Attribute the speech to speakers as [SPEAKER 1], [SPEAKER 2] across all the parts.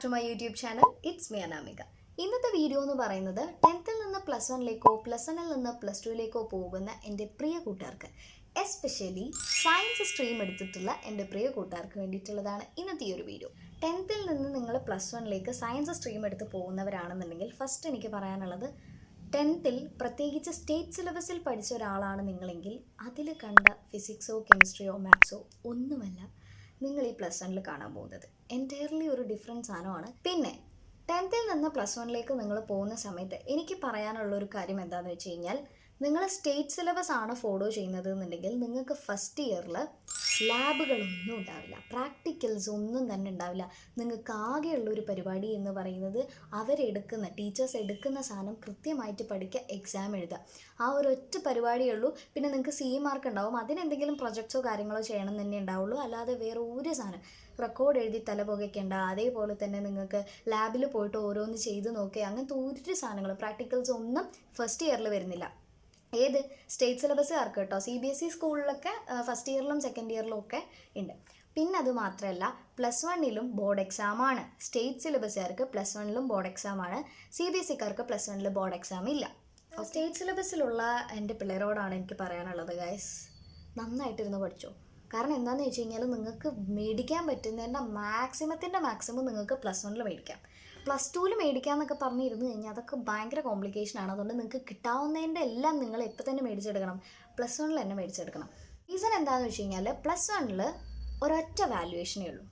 [SPEAKER 1] To my YouTube channel it's me Anamika ഇന്നത്തെ video എന്ന് പറയുന്നത് ടെൻത്തിൽ നിന്ന് പ്ലസ് വണ്ണിലേക്കോ പ്ലസ് വണ്ണിൽ നിന്ന് പ്ലസ് ടുവിലേക്കോ പോകുന്ന എന്റെ പ്രിയ കൂട്ടുകാർക്ക് എസ്പെഷ്യലി സയൻസ് സ്ട്രീം എടുത്തിട്ടുള്ള എന്റെ പ്രിയ കൂട്ടുകാർക്ക് വേണ്ടിയിട്ടുള്ളതാണ് ഇന്നത്തെ ഈ ഒരു വീഡിയോ ടെൻത്തിൽ നിന്ന് നിങ്ങൾ പ്ലസ് വണ്ണിലേക്ക് സയൻസ് സ്ട്രീം എടുത്ത് പോകുന്നവരാണെന്നുണ്ടെങ്കിൽ ഫസ്റ്റ് എനിക്ക് പറയാനുള്ളത് ടെൻത്തിൽ പ്രത്യേകിച്ച് സ്റ്റേറ്റ് സിലബസിൽ പഠിച്ച ഒരാളാണ് നിങ്ങളെങ്കിൽ അതിൽ കണ്ട ഫിസിക്സോ കെമിസ്ട്രിയോ മാത്സോ ഒന്നുമല്ല നിങ്ങൾ ഈ പ്ലസ് വണ്ണിൽ കാണാൻ പോകുന്നത്. എന്റയർലി ഒരു ഡിഫറെന്റ് സാധനമാണ്. പിന്നെ ടെൻത്തിൽ നിന്ന് പ്ലസ് വണ്ണിലേക്ക് നിങ്ങൾ പോകുന്ന സമയത്ത് എനിക്ക് പറയാനുള്ള ഒരു കാര്യം എന്താണെന്ന് വെച്ച് കഴിഞ്ഞാൽ നിങ്ങൾ സ്റ്റേറ്റ് സിലബസ് ആണ് ഫോളോ ചെയ്യുന്നത് എന്നുണ്ടെങ്കിൽ നിങ്ങൾക്ക് ഫസ്റ്റ് ഇയറിൽ ലാബുകളൊന്നും ഉണ്ടാവില്ല. പ്രാക്ടിക്കൽസ് ഒന്നും തന്നെ ഉണ്ടാവില്ല. നിങ്ങൾക്ക് ആകെയുള്ള ഒരു പരിപാടി എന്ന് പറയുന്നത് അവരെടുക്കുന്ന ടീച്ചേഴ്സ് എടുക്കുന്ന സാധനം കൃത്യമായിട്ട് പഠിക്കുക എക്സാം എഴുതുക. ആ ഒരൊറ്റ ഒറ്റ പരിപാടിയേ ഉള്ളൂ. പിന്നെ നിങ്ങൾക്ക് സി മാർക്ക് ഉണ്ടാവും. അതിനെന്തെങ്കിലും പ്രൊജക്ട്സോ കാര്യങ്ങളോ ചെയ്യണം തന്നെ ഉണ്ടാവുള്ളൂ. അല്ലാതെ വേറെ ഒരു സാധനം. റെക്കോർഡ് എഴുതി തല പുകയ്ക്കേണ്ട. അതേപോലെ തന്നെ നിങ്ങൾക്ക് ലാബിൽ പോയിട്ട് ഓരോന്ന് ചെയ്ത് നോക്കുക. അങ്ങനത്തെ ഒരു സാധനങ്ങൾ പ്രാക്ടിക്കൽസ് ഒന്നും ഫസ്റ്റ് ഇയറിൽ വരുന്നില്ല. ഏത് സ്റ്റേറ്റ് സിലബസുകാർക്ക് കേട്ടോ? സി ബി എസ് ഇ സ്കൂളിലൊക്കെ ഫസ്റ്റ് ഇയറിലും സെക്കൻഡ് ഇയറിലും ഒക്കെ ഉണ്ട് പിന്നെ അത് മാത്രമല്ല പ്ലസ് വണ്ണിലും ബോർഡ് എക്സാമാണ് സ്റ്റേറ്റ് സിലബസുകാർക്ക് പ്ലസ് വണ്ണിലും ബോർഡ് എക്സാമാണ് സി ബി എസ് ഇക്കാർക്ക് പ്ലസ് വണ്ണിൽ ബോർഡ് എക്സാം ഇല്ല. സ്റ്റേറ്റ് സിലബസിലുള്ള എന്റെ പിള്ളേരോടാണ് എനിക്ക് പറയാനുള്ളത് ഗൈസ് നന്നായിട്ടിരുന്ന് പഠിച്ചോ. കാരണം എന്താണെന്ന് വെച്ച് കഴിഞ്ഞാൽ നിങ്ങൾക്ക് മേടിക്കാൻ പറ്റുന്നതിന്റെ മാക്സിമത്തിന്റെ മാക്സിമം നിങ്ങൾക്ക് പ്ലസ് വണ്ണിൽ മേടിക്കാം. പ്ലസ് ടുവിൽ മേടിക്കാമെന്നൊക്കെ പറഞ്ഞിരുന്നു കഴിഞ്ഞാൽ അതൊക്കെ ഭയങ്കര കോംപ്ലിക്കേഷൻ ആണ്. അതുകൊണ്ട് നിങ്ങൾക്ക് കിട്ടാവുന്നതിന്റെ എല്ലാം നിങ്ങൾ ഇപ്പം തന്നെ മേടിച്ചെടുക്കണം. പ്ലസ് വണ്ണിൽ തന്നെ മേടിച്ചെടുക്കണം. റീസൺ എന്താണെന്ന് വെച്ച് കഴിഞ്ഞാൽ പ്ലസ് വണ്ണിൽ ഒരൊറ്റ വാല്യുവേഷനേ ഉള്ളൂ.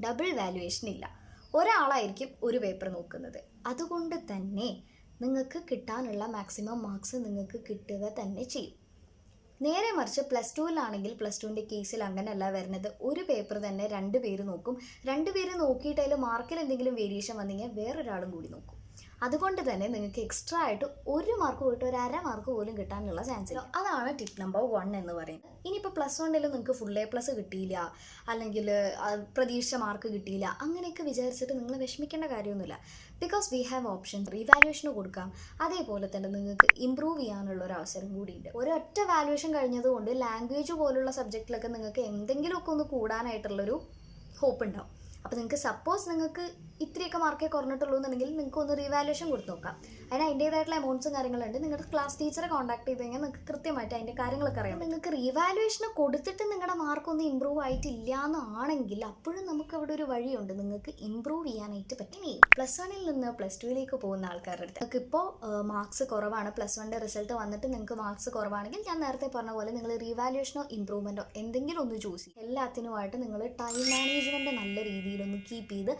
[SPEAKER 1] ഡബിൾ വാല്യുവേഷൻ ഇല്ല. ഒരാളായിരിക്കും ഒരു പേപ്പർ നോക്കുന്നത്. അതുകൊണ്ട് തന്നെ നിങ്ങൾക്ക് കിട്ടാനുള്ള മാക്സിമം മാർക്സ് നിങ്ങൾക്ക് കിട്ടുക തന്നെ ചെയ്യും. നേരെ മറിച്ച് പ്ലസ് ടുവിലാണെങ്കിൽ പ്ലസ് ടുവിന്റെ കേസിൽ അങ്ങനെയല്ല വരുന്നത്. ഒരു പേപ്പർ തന്നെ രണ്ട് പേര് നോക്കും. രണ്ട് പേര് നോക്കിയിട്ട് അതിൽ മാർക്കിൽ എന്തെങ്കിലും വേരിയേഷൻ വന്നെങ്കിൽ വേറൊരാളും കൂടി നോക്കും. അതുകൊണ്ട് തന്നെ നിങ്ങൾക്ക് എക്സ്ട്രാ ആയിട്ട് ഒരു മാർക്ക് പോയിട്ട് ഒരു അര മാർക്ക് പോലും കിട്ടാനുള്ള ചാൻസ് ഇല്ല. അതാണ് ടിപ്പ് നമ്പർ വൺ എന്ന് പറയുന്നത്. ഇനിയിപ്പോൾ പ്ലസ് വണ്ണിൽ നിങ്ങൾക്ക് ഫുൾ എ പ്ലസ് കിട്ടിയില്ല. അല്ലെങ്കിൽ പ്രതീക്ഷിച്ച മാർക്ക് കിട്ടിയില്ല. അങ്ങനെയൊക്കെ വിചാരിച്ചിട്ട് നിങ്ങൾ വിഷമിക്കേണ്ട കാര്യമൊന്നുമില്ല. ബിക്കോസ് വി ഹാവ് ഓപ്ഷൻ റീവാലുവേഷന് കൊടുക്കാം. അതേപോലെ തന്നെ നിങ്ങൾക്ക് ഇമ്പ്രൂവ് ചെയ്യാനുള്ള ഒരു അവസരം കൂടിയുണ്ട്. ഒരൊറ്റ വാലുവേഷൻ കഴിഞ്ഞതുകൊണ്ട് ലാംഗ്വേജ് പോലുള്ള സബ്ജക്റ്റിലൊക്കെ നിങ്ങൾക്ക് എന്തെങ്കിലുമൊക്കെ ഒന്ന് കൂടാനായിട്ടുള്ളൊരു ഹോപ്പ് ഉണ്ടാവും. അപ്പോൾ നിങ്ങൾക്ക് സപ്പോസ് നിങ്ങൾക്ക് ഇത്രയൊക്കെ മാർക്കേ കുറഞ്ഞിട്ടുള്ളൂ എന്നുണ്ടെങ്കിൽ നിങ്ങൾക്ക് ഒന്ന് റീവാലുവേഷൻ കൊടുത്ത് നോക്കാം. അതിന് അതിന്റേതായിട്ടുള്ള എമൗണ്ട്സും കാര്യങ്ങളുണ്ട്. നിങ്ങളുടെ ക്ലാസ് ടീച്ചറെ കോൺടാക്ട് ചെയ്ത് കഴിഞ്ഞാൽ നിങ്ങൾക്ക് കൃത്യമായിട്ട് അതിന്റെ കാര്യങ്ങളൊക്കെ അറിയാം. നിങ്ങൾക്ക് റീവാലുവേഷൻ കൊടുത്തിട്ട് നിങ്ങളുടെ മാർക്കൊന്നും ഇമ്പ്രൂവ് ആയിട്ടില്ല എന്നാണെങ്കിൽ അപ്പോഴും നമുക്ക് അവിടെ ഒരു വഴിയുണ്ട്. നിങ്ങൾക്ക് ഇമ്പ്രൂവ് ചെയ്യാനായിട്ട് പറ്റും. പ്ലസ് വണ്ണിൽ നിന്ന് പ്ലസ് ടുവിലേക്ക് പോകുന്ന ആൾക്കാരുടെ അടുത്ത്. നിങ്ങൾക്ക് ഇപ്പോൾ മാർക്സ് കുറവാണ്. പ്ലസ് വണ്ണിന്റെ റിസൾട്ട് വന്നിട്ട് നിങ്ങൾക്ക് മാർക്സ് കുറവാണെങ്കിൽ ഞാൻ നേരത്തെ പറഞ്ഞ പോലെ നിങ്ങൾ റീവാലുവേഷനോ ഇമ്പ്രൂവ്മെന്റോ എന്തെങ്കിലും ഒന്ന് ചൂസ് ചെയ്യും. എല്ലാത്തിനുമായിട്ട് നിങ്ങൾ ടൈം മാനേജ്മെന്റ് നല്ല രീതിയിലൊന്ന് കീപ്പ് ചെയ്ത്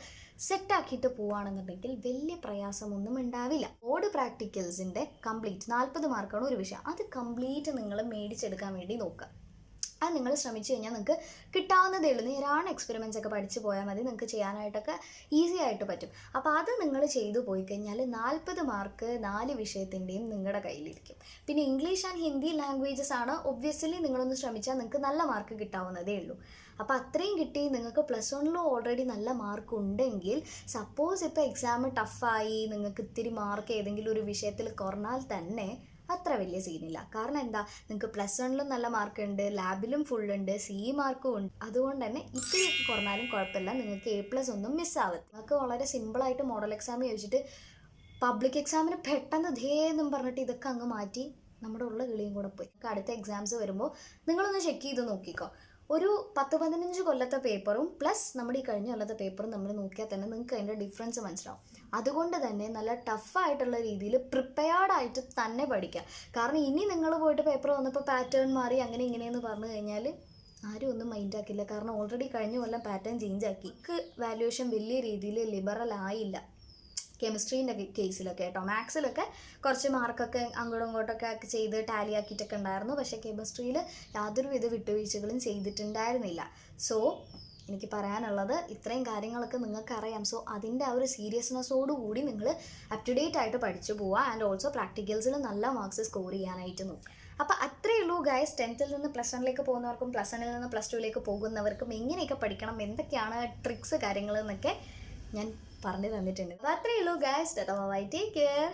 [SPEAKER 1] സെറ്റ് ആക്കിയിട്ട് പോവുകയാണെന്നുണ്ടെങ്കിൽ വലിയ പ്രയാസമൊന്നും ഉണ്ടാവില്ല. ബോർഡ് പ്രാക്ടിക്കൽസിന്റെ കംപ്ലീറ്റ് നാൽപ്പത് മാർക്കാണ് ഒരു വിഷയം. അത് കംപ്ലീറ്റ് നിങ്ങൾ മേടിച്ചെടുക്കാൻ വേണ്ടി നോക്കുക. അത് നിങ്ങൾ ശ്രമിച്ചു കഴിഞ്ഞാൽ നിങ്ങൾക്ക് കിട്ടാവുന്നതേ ഉള്ളൂ. നേരാണ് എക്സ്പെരിമെന്റ്സ് ഒക്കെ പഠിച്ചു പോയാൽ മതി. നിങ്ങൾക്ക് ചെയ്യാനായിട്ടൊക്കെ ഈസി ആയിട്ട് പറ്റും. അപ്പോൾ അത് നിങ്ങൾ ചെയ്തു പോയി കഴിഞ്ഞാൽ നാൽപ്പത് മാർക്ക് നാല് വിഷയത്തിന്റെയും നിങ്ങളുടെ കയ്യിലിരിക്കും. പിന്നെ ഇംഗ്ലീഷ് ആൻഡ് ഹിന്ദി ലാംഗ്വേജസ് ആണ് ഒബ്വിയസ്ലി നിങ്ങളൊന്ന് ശ്രമിച്ചാൽ നിങ്ങൾക്ക് നല്ല മാർക്ക് കിട്ടാവുന്നതേ ഉള്ളൂ. അപ്പോൾ അത്രയും കിട്ടി നിങ്ങൾക്ക് പ്ലസ് വണ്ണിലും ഓൾറെഡി നല്ല മാർക്ക് ഉണ്ടെങ്കിൽ സപ്പോസ് ഇപ്പോൾ എക്സാം ടഫായി നിങ്ങൾക്ക് ഇത്തിരി മാർക്ക് ഏതെങ്കിലും ഒരു വിഷയത്തിൽ കുറഞ്ഞാൽ തന്നെ അത്ര വലിയ സീനില്ല. കാരണം എന്താ? നിങ്ങൾക്ക് പ്ലസ് വണ്ണിലും നല്ല മാർക്ക് ഉണ്ട് ലാബിലും ഫുൾ ഉണ്ട് സി മാർക്കും ഉണ്ട്. അതുകൊണ്ട് തന്നെ ഇത്തിരിയൊക്കെ കുറഞ്ഞാലും കുഴപ്പമില്ല. നിങ്ങൾക്ക് എ പ്ലസ് ഒന്നും മിസ്സാവത്ത് നിങ്ങൾക്ക് വളരെ സിമ്പിളായിട്ട് മോഡൽ എക്സാം ചോദിച്ചിട്ട് പബ്ലിക് എക്സാമിന് പെട്ടെന്ന് ധേ എന്നും പറഞ്ഞിട്ട് ഇതൊക്കെ അങ്ങ് മാറ്റി നമ്മുടെ ഉള്ള കിളിയും കൂടെ പോയി. അടുത്ത എക്സാംസ് വരുമ്പോൾ നിങ്ങളൊന്ന് ചെക്ക് ചെയ്ത് നോക്കിക്കോ. ഒരു പത്ത് പതിനഞ്ച് കൊല്ലത്തെ പേപ്പറും പ്ലസ് നമ്മുടെ ഈ കഴിഞ്ഞ കൊല്ലത്തെ പേപ്പറും നമ്മൾ നോക്കിയാൽ തന്നെ നിങ്ങൾക്ക് അതിന്റെ ഡിഫറൻസ് മനസ്സിലാവും. അതുകൊണ്ട് തന്നെ നല്ല ടഫായിട്ടുള്ള രീതിയിൽ പ്രിപ്പയർഡ് ആയിട്ട് തന്നെ പഠിക്കുക കാരണം ഇനി നിങ്ങൾ പോയിട്ട് പേപ്പർ വന്നപ്പോൾ പാറ്റേൺ മാറി അങ്ങനെ ഇങ്ങനെയെന്ന് പറഞ്ഞു കഴിഞ്ഞാൽ ആരും ഒന്നും മൈൻഡാക്കില്ല കാരണം ഓൾറെഡി കഴിഞ്ഞ കൊല്ലം പാറ്റേൺ ചേഞ്ച് ആക്കി. വാല്യുവേഷൻ വലിയ രീതിയിൽ ലിബറൽ ആയില്ല. കെമിസ്ട്രീന്റെ കേസിലൊക്കെ കേട്ടോ മാത്സിലൊക്കെ കുറച്ച് മാർക്കൊക്കെ അങ്ങോട്ടും ഇങ്ങോട്ടൊക്കെ ആക്കി ചെയ്ത് ടാലി ആക്കിയിട്ടൊക്കെ ഉണ്ടായിരുന്നു. പക്ഷേ കെമിസ്ട്രിയിൽ യാതൊരുവിധ വിട്ടുവീഴ്ചകളും ചെയ്തിട്ടുണ്ടായിരുന്നില്ല. സോ എനിക്ക് പറയാനുള്ളത് ഇത്രയും കാര്യങ്ങളൊക്കെ നിങ്ങൾക്ക് അറിയാം സോ അതിന്റെ ആ ഒരു സീരിയസ്നെസ്സോട് കൂടി നിങ്ങൾ അപ് ടു ഡേറ്റ് ആയിട്ട് പഠിച്ചു പോവുക ആൻഡ് ഓൾസോ പ്രാക്ടിക്കൽസിൽ നല്ല മാർക്സ് സ്കോർ ചെയ്യാനായിട്ട് നോക്കുക അപ്പോൾ അത്രയേ ഉള്ളൂ ഗൈസ് ടെൻത്തിൽ നിന്ന് പ്ലസ് വണ്ണിലേക്ക് പോകുന്നവർക്കും പ്ലസ് വണ്ണിൽ നിന്ന് പ്ലസ് ടുവിലേക്ക് പോകുന്നവർക്കും എങ്ങനെയൊക്കെ പഠിക്കണം എന്തൊക്കെയാണ് ട്രിക്സ് കാര്യങ്ങൾ എന്നൊക്കെ ഞാൻ പറഞ്ഞു തന്നിട്ടുണ്ട്. അപ്പോൾ അത്രയേ ഉള്ളൂ ഗൈസ് ബൈ ടേക്ക് കെയർ